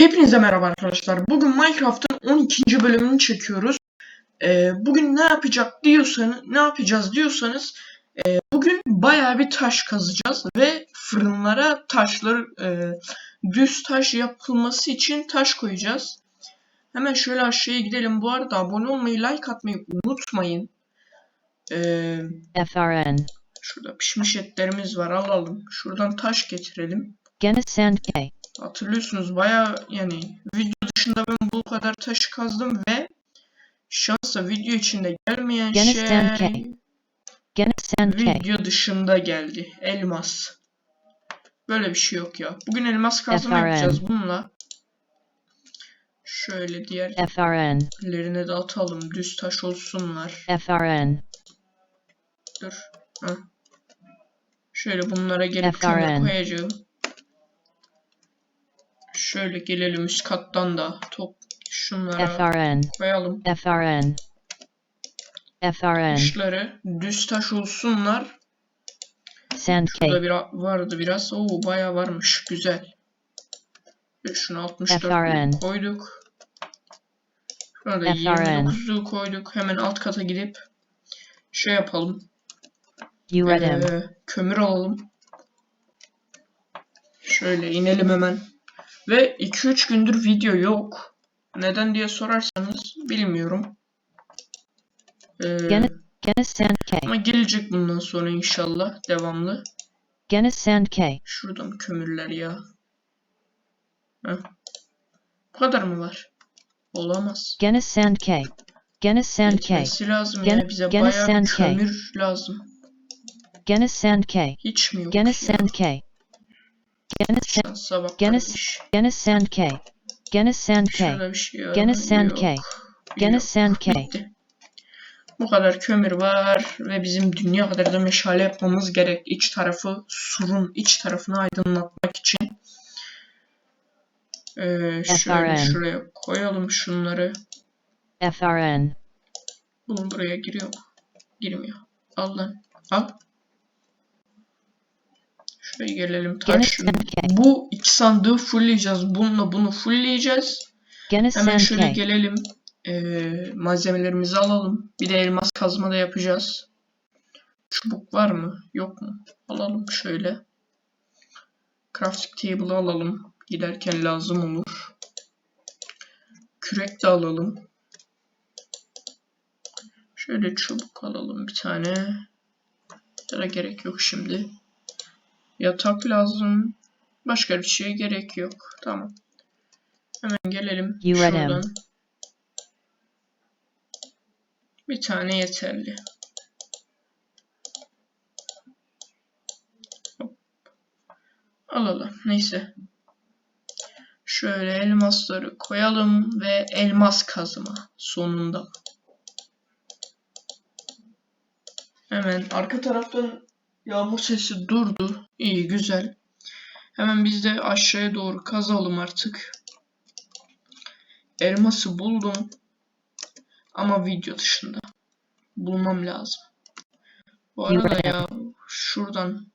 Hepinize merhaba arkadaşlar. Bugün Minecraft'ın 12. bölümünü çekiyoruz. Ee, bugün ne yapacak diyorsanız, ne yapacağız diyorsanız, e, bugün bayağı bir taş kazacağız ve fırınlara taşları e, düz taş yapılması için taş koyacağız. Hemen şöyle aşağıya gidelim. Bu arada abone olmayı, like atmayı unutmayın. Ee, FRN. şurada pişmiş etlerimiz var. Alalım. Şuradan taş getirelim. Genis Sand K. Hatırlıyorsunuz baya yani video dışında ben bu kadar taşı kazdım ve şansa video içinde gelmeyen Gene şey video dışında geldi. Elmas. Böyle bir şey yok ya. Bugün elmas kazma FRN. yapacağız bununla. Şöyle FRN. diğerlerine de atalım. Düz taş olsunlar. FRN. Dur. Heh. Şöyle bunlara gelip kömür koyacağım. Şöyle gelelim üst kattan da top şunlara FRN. koyalım. FRN. FRN. Taşları düz taş olsunlar. Sand Burada K. bir vardı biraz. Oo bayağı varmış. Güzel. Ve şunu 64 FRN. koyduk. Şuna da FRN. 29'u koyduk. Hemen alt kata gidip şey yapalım. Ee, kömür alalım. Şöyle inelim hemen. Ve 2-3 gündür video yok. Neden diye sorarsanız bilmiyorum. Ee, Gene- Sand K. ama gelecek bundan sonra inşallah devamlı. Genis Sand K. Şuradan kömürler ya. Heh. Bu kadar mı var? Olamaz. Genis Sand K. Genis Sand K. Yetmesi lazım Gene- ya. Bize gene bayağı sand K. kömür lazım. Genis Sand K. Hiç mi yok Genis ya? Sand K. Genis bak Genis-. Genis Sand K. Genis Sand K. Şey Genis? Sand. K. Genis. Sand K. Bu kadar kömür var ve bizim dünya kadar da meşale yapmamız gerek. İç tarafı surun iç tarafını aydınlatmak için. Ee, şöyle FRN. şuraya koyalım şunları. FRN. Bunun buraya giriyor mu? Girmiyor. Al lan. Al. Şuraya gelelim. Taş. Bu iki sandığı fullleyeceğiz. Bununla bunu fullleyeceğiz. Hemen şöyle gelelim. Ee, malzemelerimizi alalım. Bir de elmas kazma da yapacağız. Çubuk var mı? Yok mu? Alalım şöyle. Crafting table alalım. Giderken lazım olur. Kürek de alalım. Şöyle çubuk alalım bir tane. Da gerek yok şimdi. Yatak lazım. Başka bir şeye gerek yok. Tamam. Hemen gelelim şuradan. Bir tane yeterli. Hop. Alalım. Neyse. Şöyle elmasları koyalım ve elmas kazma sonunda. Hemen arka taraftan yağmur sesi durdu. İyi güzel. Hemen biz de aşağıya doğru kazalım artık. Elması buldum. Ama video dışında. Bulmam lazım. Bu arada ya şuradan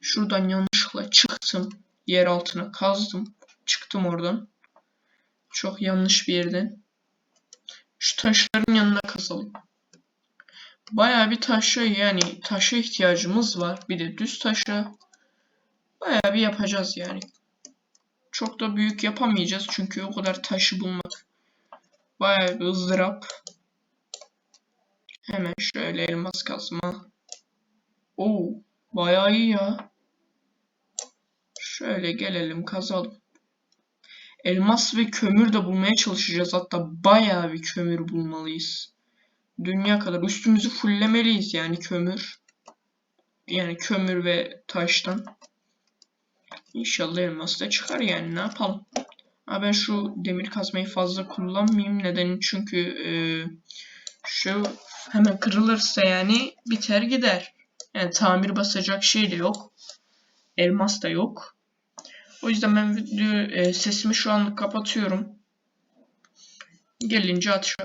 şuradan yanlışlıkla çıktım. Yer altına kazdım. Çıktım oradan. Çok yanlış bir yerden. Şu taşların yanına kazalım. Bayağı bir taşa yani taşa ihtiyacımız var. Bir de düz taşa. Bayağı bir yapacağız yani. Çok da büyük yapamayacağız çünkü o kadar taşı bulmak bayağı bir ızdırap. Hemen şöyle elmas kazma. Oo, bayağı iyi ya. Şöyle gelelim kazalım. Elmas ve kömür de bulmaya çalışacağız. Hatta bayağı bir kömür bulmalıyız. Dünya kadar üstümüzü fullemeliyiz yani kömür. Yani kömür ve taştan. İnşallah elmas da çıkar yani ne yapalım. Ha ben şu demir kazmayı fazla kullanmayayım. Neden? Çünkü e, şu hemen kırılırsa yani biter gider. Yani tamir basacak şey de yok. Elmas da yok. O yüzden ben video e, sesimi şu anlık kapatıyorum. Gelince aç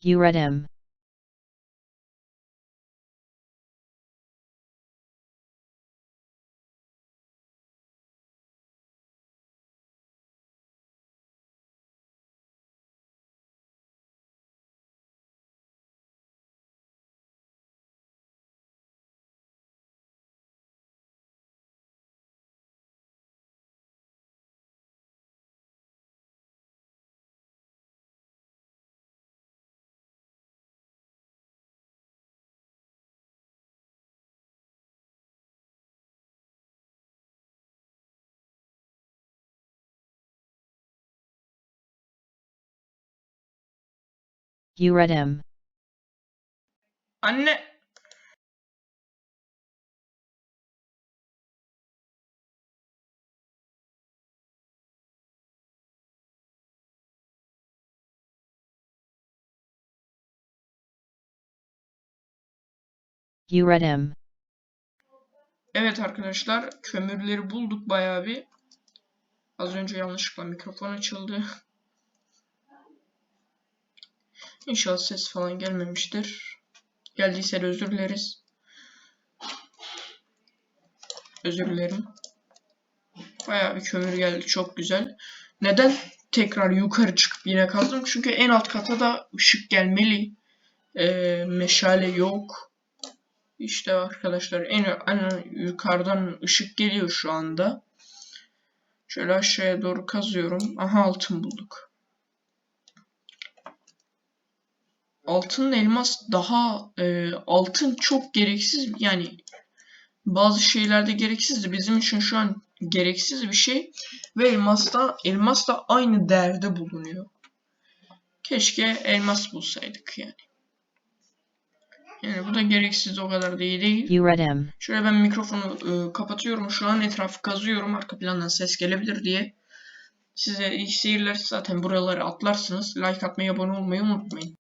You read him. Sesi. Uredem. Uredem. Anne. Uredem. Evet arkadaşlar kömürleri bulduk bayağı bir. Az önce yanlışlıkla mikrofon açıldı. İnşallah ses falan gelmemiştir. Geldiyse de özür dileriz. Özür dilerim. Bayağı bir kömür geldi. Çok güzel. Neden tekrar yukarı çıkıp yine kazdım? Çünkü en alt kata da ışık gelmeli. Ee, meşale yok. İşte arkadaşlar en, en yukarıdan ışık geliyor şu anda. Şöyle aşağıya doğru kazıyorum. Aha altın bulduk. Altın elmas daha e, altın çok gereksiz yani bazı şeylerde gereksizdi. Bizim için şu an gereksiz bir şey ve elmas da elmas da aynı değerde bulunuyor. Keşke elmas bulsaydık yani. Yani bu da gereksiz o kadar da iyi değil. Şöyle ben mikrofonu e, kapatıyorum. Şu an etrafı kazıyorum. Arka plandan ses gelebilir diye. Size iyi seyirler. Zaten buraları atlarsınız. Like atmayı, abone olmayı unutmayın.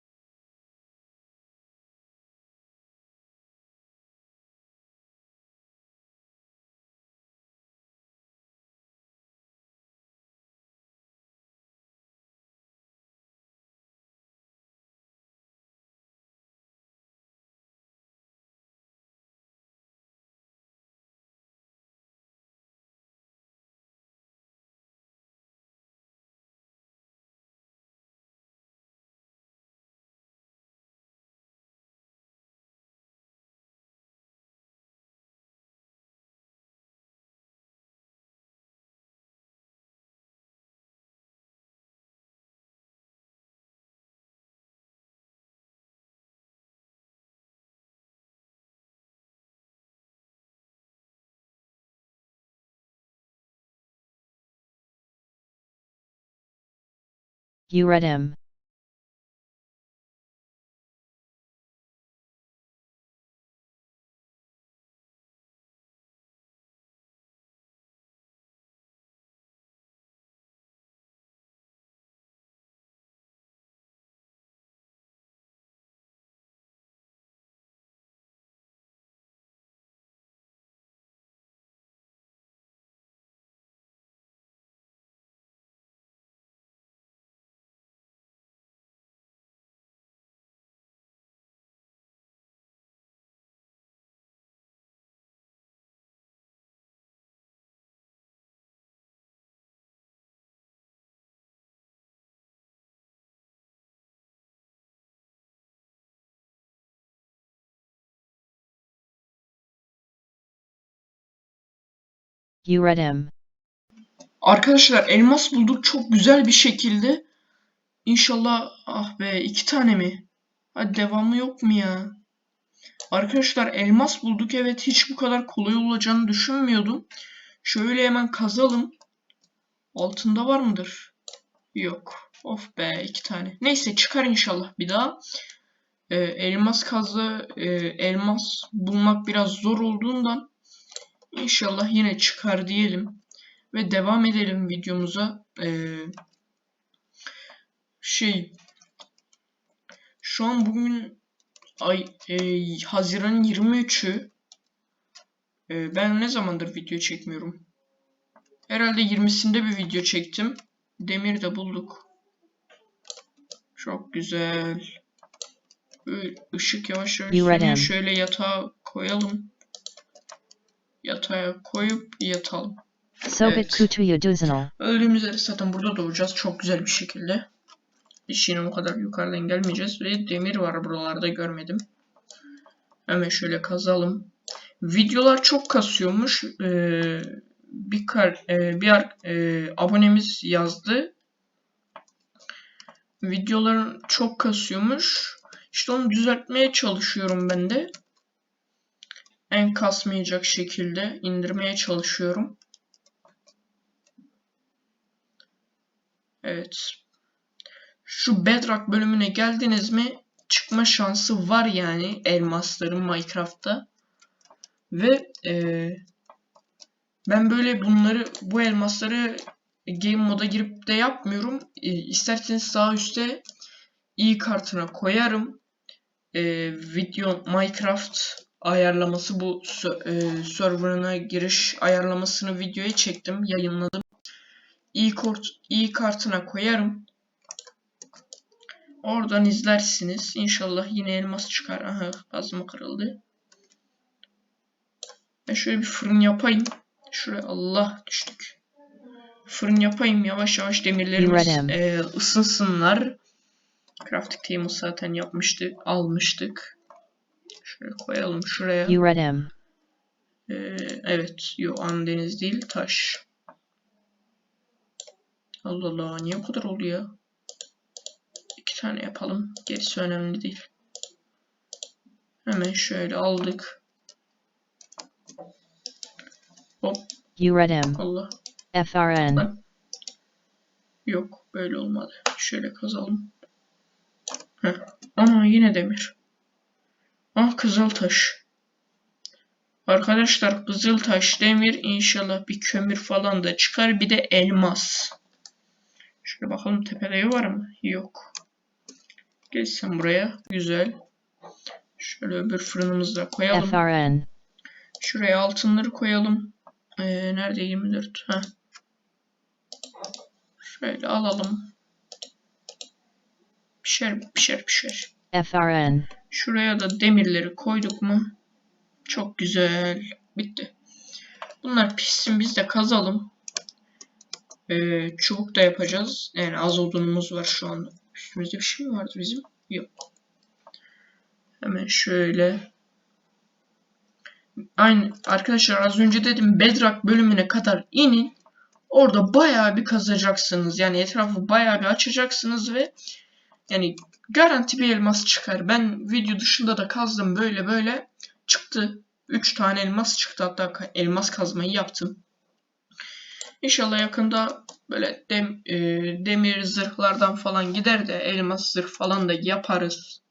you read him. Uredem. Arkadaşlar elmas bulduk çok güzel bir şekilde. İnşallah ah be iki tane mi? Hadi devamı yok mu ya? Arkadaşlar elmas bulduk evet hiç bu kadar kolay olacağını düşünmüyordum. Şöyle hemen kazalım. Altında var mıdır? Yok. Of be iki tane. Neyse çıkar inşallah bir daha. Ee, elmas kazı, e, elmas bulmak biraz zor olduğundan inşallah yine çıkar diyelim. Ve devam edelim videomuza. Ee, şey şu an bugün ay e, Haziran 23'ü E, ben ne zamandır video çekmiyorum herhalde 20'sinde bir video çektim demir de bulduk çok güzel ışık yavaş yavaş. Şöyle yatağa koyalım. Yatağa koyup yatalım. Sobit Evet. kutuyu düzenal. Öldüğümüz yerde zaten burada doğacağız çok güzel bir şekilde. Hiç yine o kadar yukarıdan gelmeyeceğiz ve demir var buralarda görmedim. Hemen şöyle kazalım. Videolar çok kasıyormuş. Ee, bir kar, e, bir ar- e, abonemiz yazdı. Videoların çok kasıyormuş. İşte onu düzeltmeye çalışıyorum ben de. En kasmayacak şekilde indirmeye çalışıyorum. Evet. Şu Bedrock bölümüne geldiniz mi çıkma şansı var yani elmasların Minecraft'ta. Ve eee, ben böyle bunları bu elmasları game moda girip de yapmıyorum. E, isterseniz sağ üstte i kartına koyarım. E, video Minecraft ayarlaması bu e, serverına giriş ayarlamasını videoya çektim, yayınladım. i kart i kartına koyarım. Oradan izlersiniz. İnşallah yine elmas çıkar. Aha kazma kırıldı. Ben şöyle bir fırın yapayım. Şuraya Allah düştük. Fırın yapayım yavaş yavaş demirlerimiz e, ısınsınlar. Crafting table zaten yapmıştık, almıştık. Şöyle koyalım şuraya. Uredem. Ee, evet, yo Andeniz değil, taş. Allah Allah, niye bu kadar oldu ya? İki tane yapalım, gerisi önemli değil. Hemen şöyle aldık. Hop, Uredem. Allah. FRN. Lan. Yok, böyle olmadı. Şöyle kazalım. Heh. Ana yine demir. Ah kızıltaş. Arkadaşlar kızıltaş, demir inşallah bir kömür falan da çıkar. Bir de elmas. Şöyle bakalım tepede var mı? Yok. Gel sen buraya. Güzel. Şöyle öbür fırınımızı da koyalım. FRN. Şuraya altınları koyalım. Ee, nerede 24? Heh. Şöyle alalım. Pişer pişer pişer. FRN. Şuraya da demirleri koyduk mu? Çok güzel. Bitti. Bunlar pişsin biz de kazalım. Ee, çubuk da yapacağız. Yani az odunumuz var şu anda. Üstümüzde bir şey mi vardı bizim? Yok. Hemen şöyle. Aynı arkadaşlar az önce dedim Bedrock bölümüne kadar inin. Orada bayağı bir kazacaksınız. Yani etrafı bayağı bir açacaksınız ve yani garanti bir elmas çıkar. Ben video dışında da kazdım böyle böyle çıktı. 3 tane elmas çıktı hatta elmas kazmayı yaptım. İnşallah yakında böyle dem, e, demir zırhlardan falan gider de elmas zırh falan da yaparız.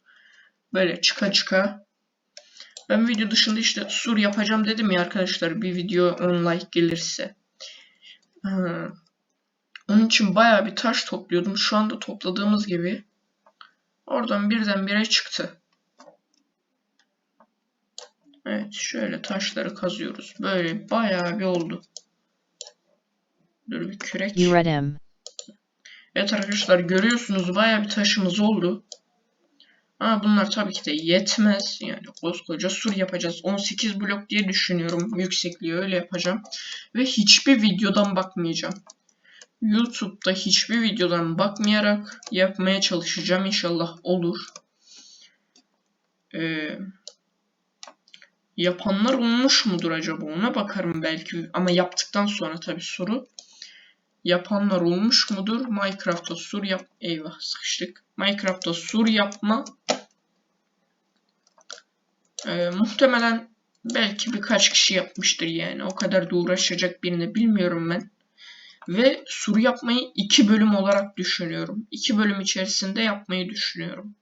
Böyle çıka çıka. Ben video dışında işte sur yapacağım dedim ya arkadaşlar bir video 10 like gelirse. Ha. Onun için bayağı bir taş topluyordum. Şu anda topladığımız gibi Oradan birdenbire çıktı. Evet şöyle taşları kazıyoruz. Böyle bayağı bir oldu. Dur bir kürek. Uredem. Evet arkadaşlar görüyorsunuz bayağı bir taşımız oldu. Ama bunlar tabii ki de yetmez. Yani koskoca sur yapacağız. 18 blok diye düşünüyorum. Yüksekliği öyle yapacağım. Ve hiçbir videodan bakmayacağım. YouTube'da hiçbir videodan bakmayarak yapmaya çalışacağım. İnşallah olur. Ee, yapanlar olmuş mudur acaba? Ona bakarım belki. Ama yaptıktan sonra tabii soru. Yapanlar olmuş mudur? Minecraft'ta sur yap... Eyvah sıkıştık. Minecraft'ta sur yapma. Ee, muhtemelen belki birkaç kişi yapmıştır yani. O kadar da uğraşacak birini bilmiyorum ben. Ve sur yapmayı iki bölüm olarak düşünüyorum. İki bölüm içerisinde yapmayı düşünüyorum.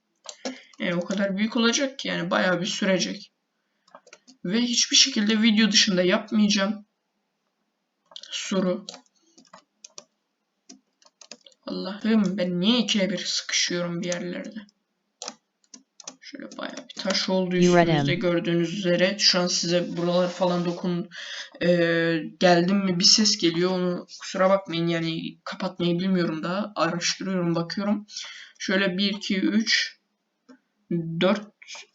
Yani o kadar büyük olacak ki yani bayağı bir sürecek. Ve hiçbir şekilde video dışında yapmayacağım. Suru. Allah'ım ben niye ikide bir sıkışıyorum bir yerlerde. Şöyle bayağı bir taş oldu Yuvarım. üstümüzde gördüğünüz üzere. Şu an size buralar falan dokun ee, geldim mi bir ses geliyor. Onu kusura bakmayın yani kapatmayı bilmiyorum daha. Araştırıyorum bakıyorum. Şöyle 1, 2, 3, 4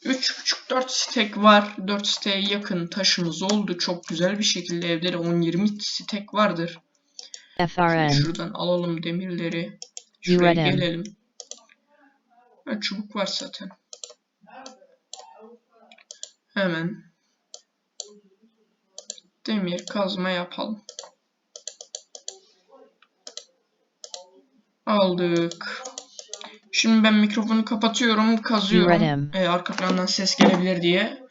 3,5-4 stek var. 4 siteğe yakın taşımız oldu. Çok güzel bir şekilde evde de 10-20 stek vardır. FRN. Şuradan alalım demirleri. Şuraya gelelim. Ha, çubuk var zaten. Hemen demir kazma yapalım. Aldık. Şimdi ben mikrofonu kapatıyorum, kazıyorum. Ee, arka plandan ses gelebilir diye.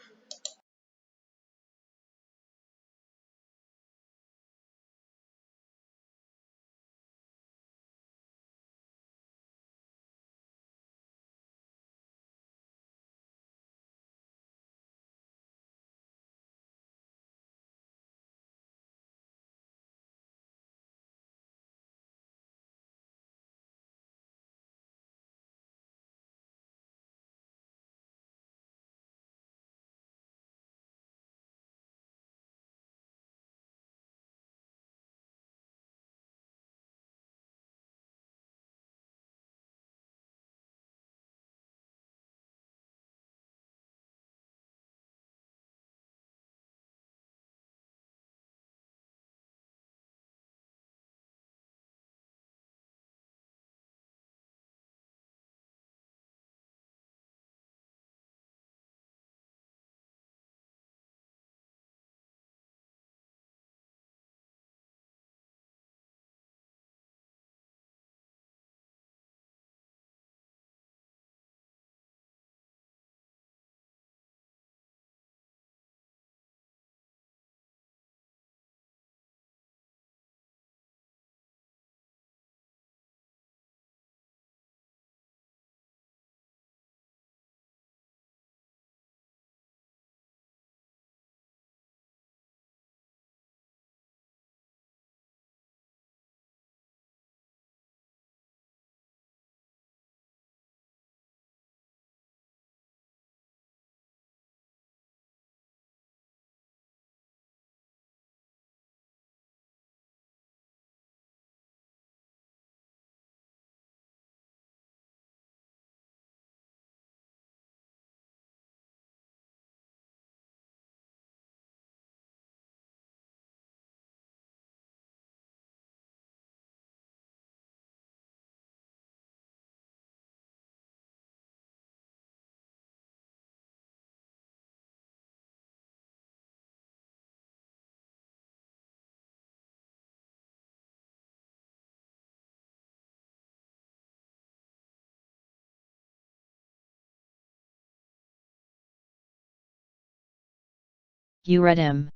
UREDM.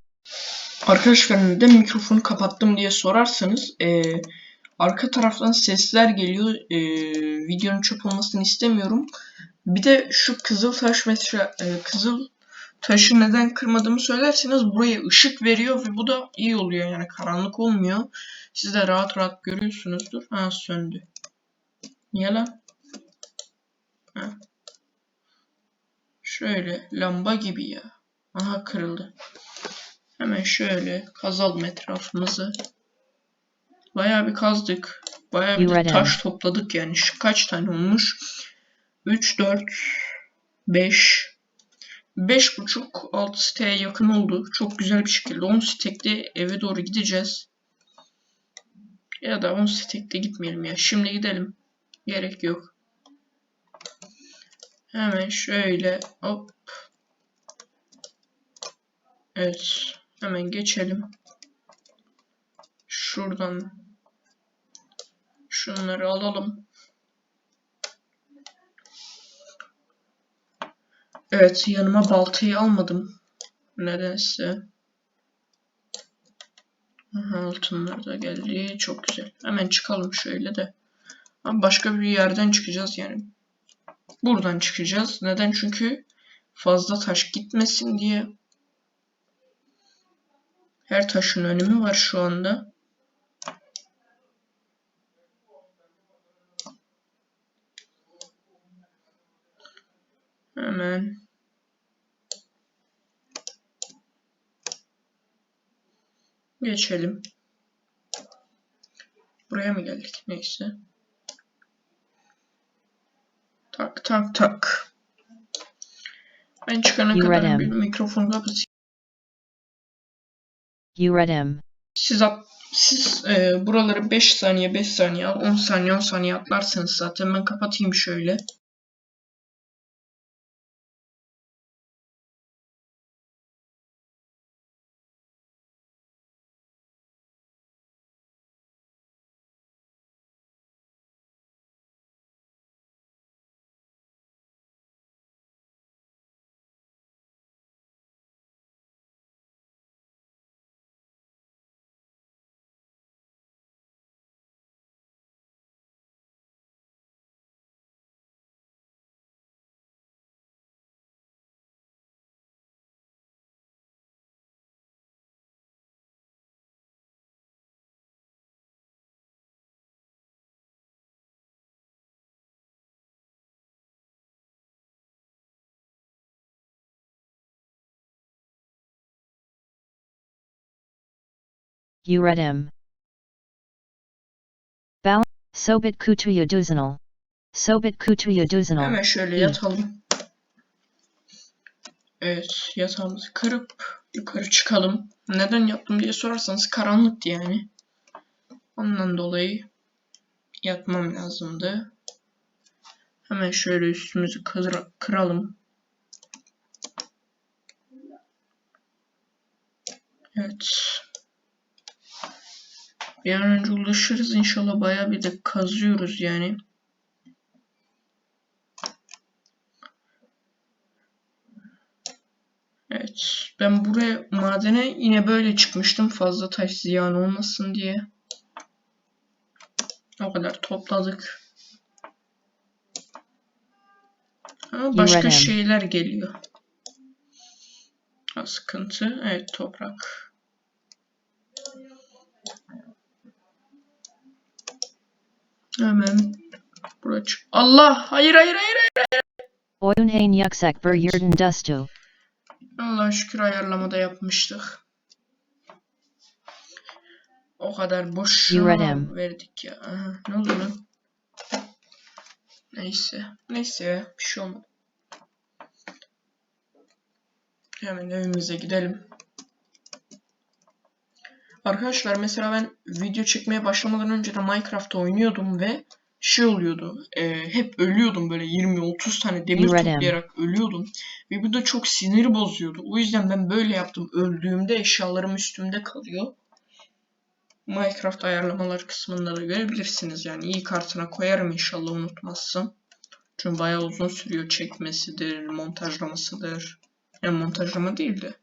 Arkadaşlar neden mikrofonu kapattım diye sorarsanız eee, arka taraftan sesler geliyor. Eee, videonun çöp olmasını istemiyorum. Bir de şu kızıl taş metre eee, kızıl taşı neden kırmadığımı söylerseniz buraya ışık veriyor ve bu da iyi oluyor yani karanlık olmuyor. Siz de rahat rahat görüyorsunuzdur. Ha söndü. Niye lan? Ha. Şöyle lamba gibi ya. Aha kırıldı. Hemen şöyle kazalım etrafımızı. Bayağı bir kazdık. Bayağı bir de taş topladık yani. Şu kaç tane olmuş? 3, 4, 5, 5 buçuk 6 siteye yakın oldu. Çok güzel bir şekilde 10 stekte eve doğru gideceğiz. Ya da 10 stekte gitmeyelim ya. Şimdi gidelim. Gerek yok. Hemen şöyle hop. Evet. Hemen geçelim. Şuradan şunları alalım. Evet, yanıma baltayı almadım. Nedense. Altınlar da geldi. Çok güzel. Hemen çıkalım şöyle de. Ama başka bir yerden çıkacağız yani. Buradan çıkacağız. Neden? Çünkü fazla taş gitmesin diye. Her taşın önemi var şu anda. Hemen. Geçelim. Buraya mı geldik? Neyse. Tak tak tak. Ben çıkana kadar bir mikrofonu kapatayım. You read him. Siz, at, siz e, buraları 5 saniye 5 saniye 10 saniye 10 saniye atlarsanız zaten ben kapatayım şöyle. You read him. Bal Sobit kutuya duzinal. Sobit kutuya duzinal. Hemen şöyle yatalım. Evet yatağımızı kırıp yukarı çıkalım. Neden yaptım diye sorarsanız karanlıktı yani. Ondan dolayı yatmam lazımdı. Hemen şöyle üstümüzü kıra- kıralım. Evet. Bir an önce ulaşırız inşallah bayağı bir de kazıyoruz yani. Evet. Ben buraya madene yine böyle çıkmıştım. Fazla taş ziyan olmasın diye. O kadar topladık. Ama başka şeyler geliyor. Sıkıntı. Evet toprak. Hemen buraya çık. Allah! Hayır hayır hayır hayır. Oyun hain yuksak bur yurden dustu. Allah şükür ayarlamada yapmıştık. O kadar boş verdik ya. Aha, ne oldu lan? Neyse. Neyse bir şey olmadı. Hemen evimize gidelim. Arkadaşlar mesela ben video çekmeye başlamadan önce de Minecraft oynuyordum ve şey oluyordu. e, hep ölüyordum böyle 20-30 tane demir toplayarak ölüyordum. Ve bu da çok sinir bozuyordu. O yüzden ben böyle yaptım. Öldüğümde eşyalarım üstümde kalıyor. Minecraft ayarlamalar kısmında da görebilirsiniz. Yani iyi kartına koyarım inşallah unutmazsam. Çünkü bayağı uzun sürüyor çekmesidir, montajlamasıdır. Yani montajlama değil de.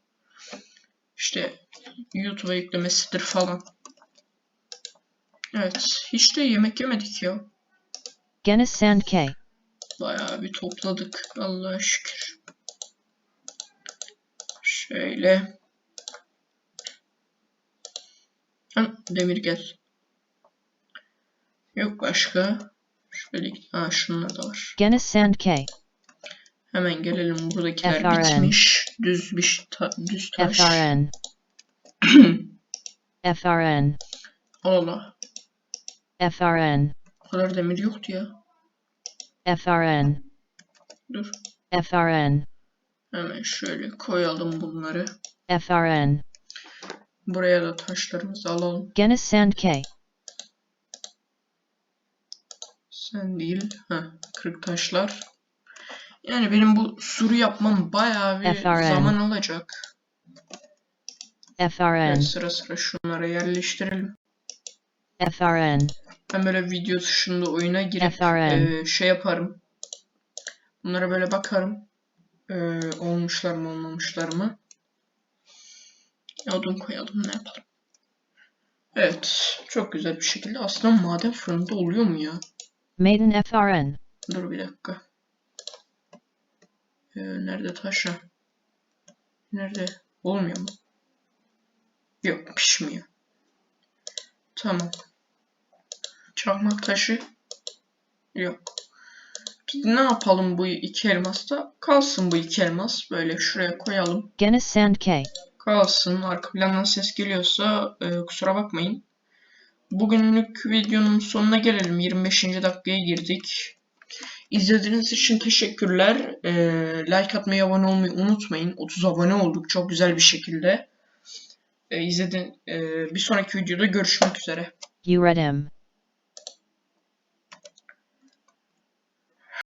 İşte YouTube'a yüklemesidir falan. Evet. Hiç de yemek yemedik ya. Genis Sand K. Bayağı bir topladık. Allah'a şükür. Şöyle. Ha, demir gel. Yok başka. Şöyle ha şunlar da var. Genis Sand K. Hemen gelelim buradakiler FRN. bitmiş. Düz bir ta- düz taş. FRN. FRN. Allah. FRN. O kadar demir yoktu ya. FRN. Dur. FRN. Hemen şöyle koyalım bunları. FRN. Buraya da taşlarımızı alalım. Genis Sand K. Sen değil. Ha, kırık taşlar. Yani benim bu suru yapmam bayağı bir FRN. zaman alacak. FRN. Evet, sıra sıra şunlara yerleştirelim. FRN. Ben böyle video dışında oyuna girip FRN. e, şey yaparım. Bunlara böyle bakarım. E, olmuşlar mı olmamışlar mı? Odun koyalım ne yapalım. Evet. Çok güzel bir şekilde. Aslında maden fırında oluyor mu ya? Maiden FRN. Dur bir dakika. Ee, nerede taş ha? Nerede? Olmuyor mu? Yok pişmiyor. Tamam. Çakmak taşı. Yok. Biz ne yapalım bu iki elmasta? Kalsın bu iki elmas. Böyle şuraya koyalım. Genis Sand K. Kalsın. Arka plandan ses geliyorsa e, kusura bakmayın. Bugünlük videonun sonuna gelelim. 25. dakikaya girdik. İzlediğiniz için teşekkürler. Ee, like atmayı, abone olmayı unutmayın. 30 abone olduk çok güzel bir şekilde. Ee, izledin, ee, bir sonraki videoda görüşmek üzere. Uredem.